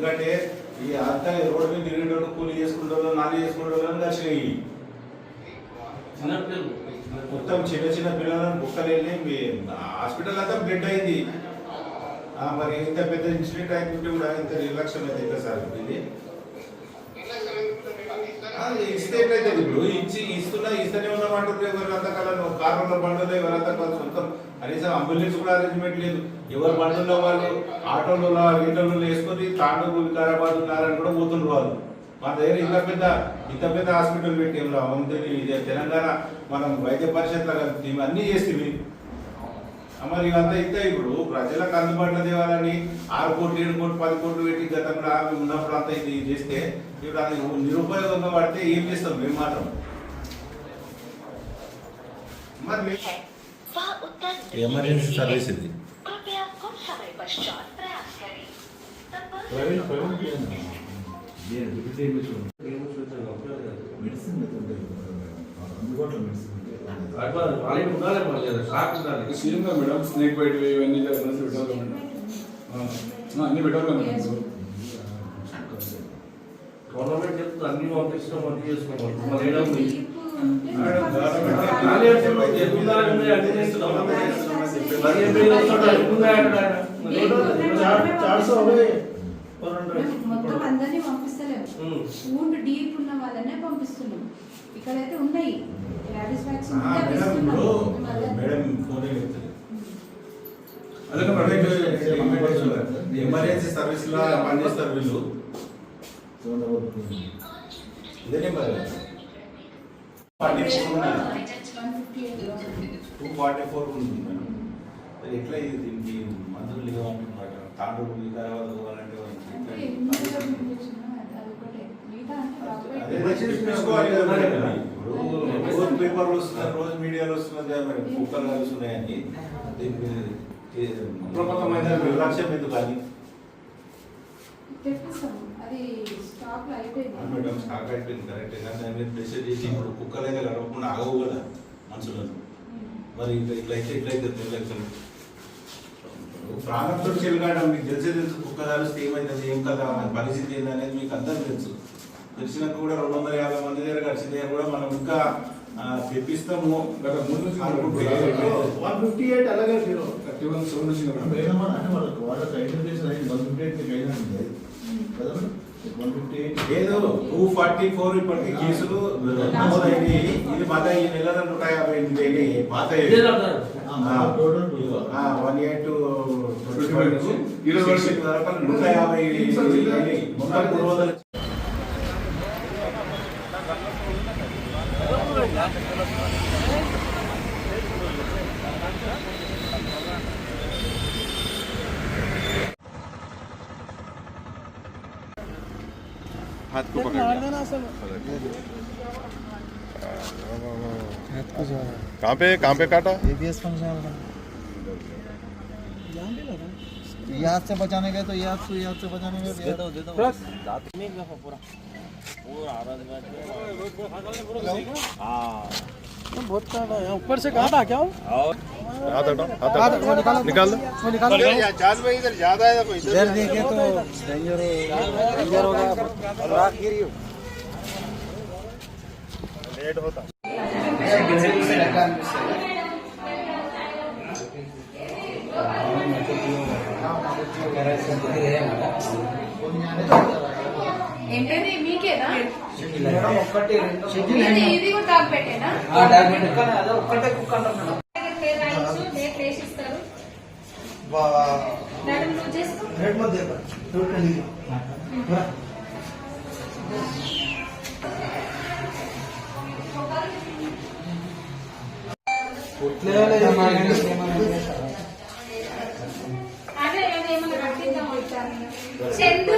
ఎందుకంటే ఈ అంతా రోడ్డు మీద తిరిగేటోళ్ళు కూలి చేసుకుంటే నాలి చేసుకుంటారు కలిసినాయి మొత్తం చిన్న చిన్న పిల్లలను బుక్కలు వెళ్ళి హాస్పిటల్ అంతా బ్లడ్ అయింది. మరి ఇంత పెద్ద ఇన్సిడెంట్ అయిపోతే కూడా ఇంత నిర్లక్ష్యం అయితే ఎట్లా సార్ ఇది? ఇస్తే ఎట్లయితే ఇప్పుడు? ఇచ్చి ఇస్తున్నా ఇస్తూనే ఉన్నామంటారు ఎవరంతా అంతకాలం? కారులో పండుగ ఎవరంతా కొంత సొంతం కనీసం అంబులెన్స్ కూడా అరేంజ్మెంట్ లేదు. ఎవరు బండ్లలో వాళ్ళు ఆటోలలో రీటర్లో వేసుకొని తాండూరు వికారాబాద్ ఉన్నారని కూడా పోతుండ్రు వాళ్ళు. మా దగ్గర ఇంత పెద్ద ఇంత పెద్ద హాస్పిటల్ పెట్టాం ఇది తెలంగాణ మనం వైద్య పరిషత్ అన్నీ చేసేవి మరి ఇవంతా ఇస్తే ఇప్పుడు ప్రజలకు అందుబాటులో తేవాలని ఆరు కోట్లు ఏడు కోట్లు పది కోట్లు పెట్టి గతంలో ఉన్నప్పుడు అంతా ఇది చేస్తే ఇప్పుడు అది నిరుపయోగంగా పడితే ఏం చేస్తాం? మేము మాత్రం. మరి ఎమర్జెన్సీ సర్వీస్ ఇది. సీఎంగా మేడం? స్నేక్ బైట్ ఇవన్నీ జరుగుతుంది పెట్టాలి మేడం? అన్నీ పెట్టాలి మేడం గవర్నమెంట్ చెప్తుంది అన్ని ఆఫీస్లో వర్క్ చేసుకోవాలి. మొత్తం అందరినీ పంపిస్తలేము. ఊండ్ డీప్ ఉన్న వాళ్ళనే పంపిస్తున్నాం. ఇక్కడైతే ఉన్నాయి. ఎమర్జెన్సీ సర్వీస్లో పనిచేస్తారు వీళ్ళు. ఇదే number forty four two forty four ఉంది మేడం మరి ఎట్లా ఇది దీనికి తాండూరు వికారాబాద్ అదే రోజు పేపర్లు వస్తున్నారు రోజు మీడియాలో వస్తున్నది మరి కుక్కలు కలుస్తున్నాయని దీనికి అప్రమత్తమైన ఎందుకు కానీ అది స్టాక్లో అయిపోయింది. మేడం స్టాక్ అయిపోయింది కరెక్ట్ కానీ మీద ప్రెషర్ చేసి ఇప్పుడు కుక్కలు అయితే గడవకుండా ఆగవు కదా మనుషులను. మరి ఇట్లా ఇట్లయితే ఇట్లయితే నిర్లక్ష్యం. ప్రాణంతో చెలగాడం మీకు తెలిసే తెలుసు కుక్క కలిస్తే ఏమైతుంది ఏం కదా మన పరిస్థితి ఏంది అనేది మీకు అందరికీ తెలుసు. తెలిసినాక కూడా రెండు వందల యాభై మంది దగ్గర కలిసిన దగ్గర కూడా మనం ఇంకా తెప్పిస్తాము. గత అనుకుంటే వన్ ఫిఫ్టీ ఎయిట్ అలాగే జీరో. థర్టీ వన్ సెవెన్ వచ్చింది మేడం. వాళ్ళకి వాళ్ళకి ఐడెంటిఫికేషన్ అయింది వన్ ఫిఫ్టీ ఎయిట్ మీకు అయినా లేదు టూ ఫార్టీ ఫోర్ ఇప్పటికి కేసులు నమోదైనవి ఇది మత ఈ నెల నూట యాభై ఎనిమిది అయినాయి. పాత వన్ ట్వంటీ ఫైవ్ నుంచి ఇరవై వరకు. నూట యాభై మొత్తం हाथ को कहाँ पे कहाँ पे काटा? एबीएस फ़ंक्शन याद से बचाने गए तो याद से याद से बचाने गए। दे दो दे दो। प्लस दांत नहीं गया पूरा। पूरा आ रहा है। बहुत काला है ऊपर से कहा था क्या वो? हाथ हटाओ हाथ हटाओ निकाल दो इधर देखे तो डेंजर डेंजर हो गया खुराक गिरी हो ఏంటంటే మీకేనా ఒక్కటి రెండు ఇది ఇది కూడా డాక్ పెట్టేనా అదే ఒక్కటే కుక్క అంటున్నాడు డేట్ వేసి ఇస్తారు వా- మేడం నువ్వు చేసుకో रेड मत देखो टूट नहीं అదే ఏమైనా ఏమైనా కట్టిద్దాం చందు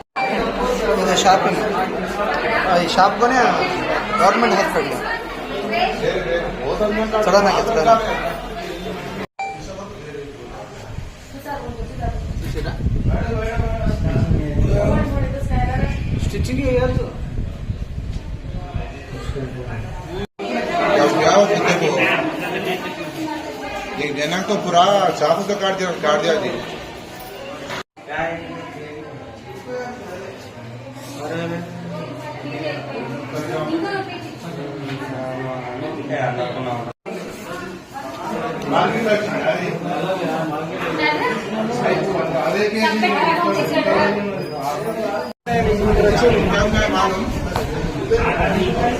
ಇದು ಶಾಪಿಂಗ್ ಈ ಶಾಪ್ಗೇ ಗೌರ್ಮೆಂಟ್ ಹಾಸ್ಪಿಟ್ಲು ಸಡನ್ ಆಗಿ ಸಡನ್ ಸ್ಟಿಚಿಂಗ್ ಯಾರು ಯಾವ ಬಿದ್ದವು ಈಗ ಜನಕ್ಕೂ ಪುರಾ ಶಾಪದ ಕಾಡ್ದಿರೋ ಕಾಡ್ದಿರೋದು पूरा चाकू से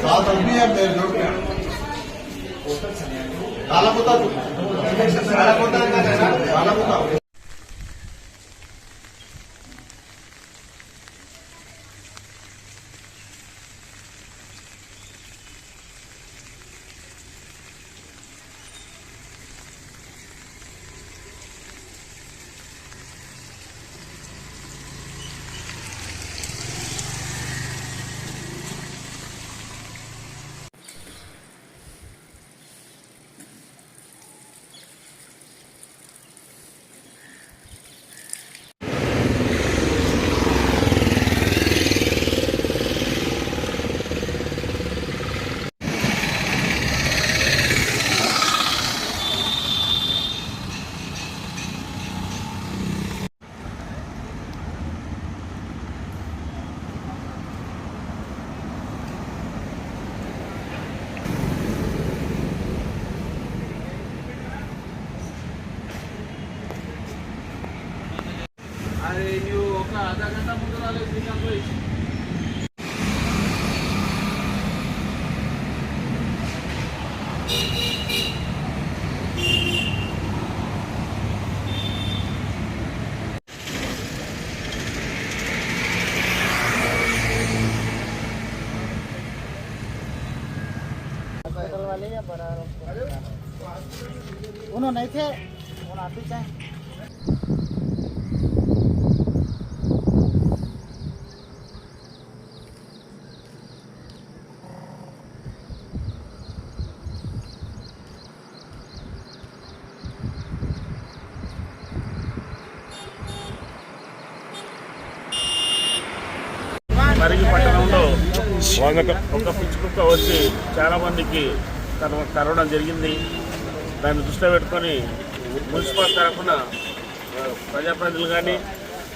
काट दिया काट उन्होंने नहीं थे उन्होंने आते चाहे పరిగి పట్టణంలో ఒక పిచ్చి కుక్క వచ్చి చాలామందికి మందికి కరవడం జరిగింది. దాన్ని దృష్టిలో పెట్టుకొని మున్సిపల్ తరఫున ప్రజాప్రతినిధులు కానీ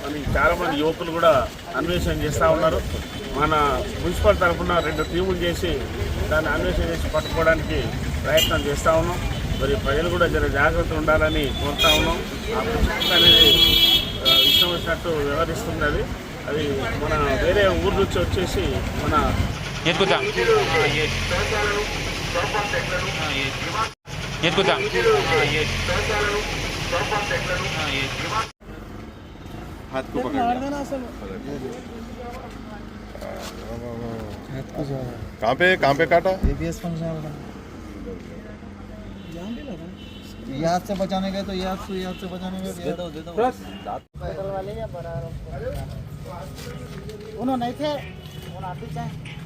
మనకి చాలామంది యువకులు కూడా అన్వేషణ చేస్తూ ఉన్నారు. మన మున్సిపల్ తరఫున రెండు టీములు చేసి దాన్ని అన్వేషణ చేసి పట్టుకోవడానికి ప్రయత్నం చేస్తూ ఉన్నాం. మరి ప్రజలు కూడా జర జాగ్రత్త ఉండాలని కోరుతా ఉన్నాం. ఆ పుస్తకం అనేది ఇష్టం వచ్చినట్టు వ్యవహరిస్తుంది అది. అది మన వేరే ఊరు నుంచి వచ్చేసి మన हाथ को पकड़ मार लिया। देना असल कहाँ पे कहाँ पे काटा एबीएस फंक्शन जान भी लगा ये हाथ से बचाने गए तो ये हाथ से ये हाथ से बचाने गए दे दो दे दो हॉस्पिटल वाले या बड़ा उन्होंने नहीं थे उन्होंने आते चाहे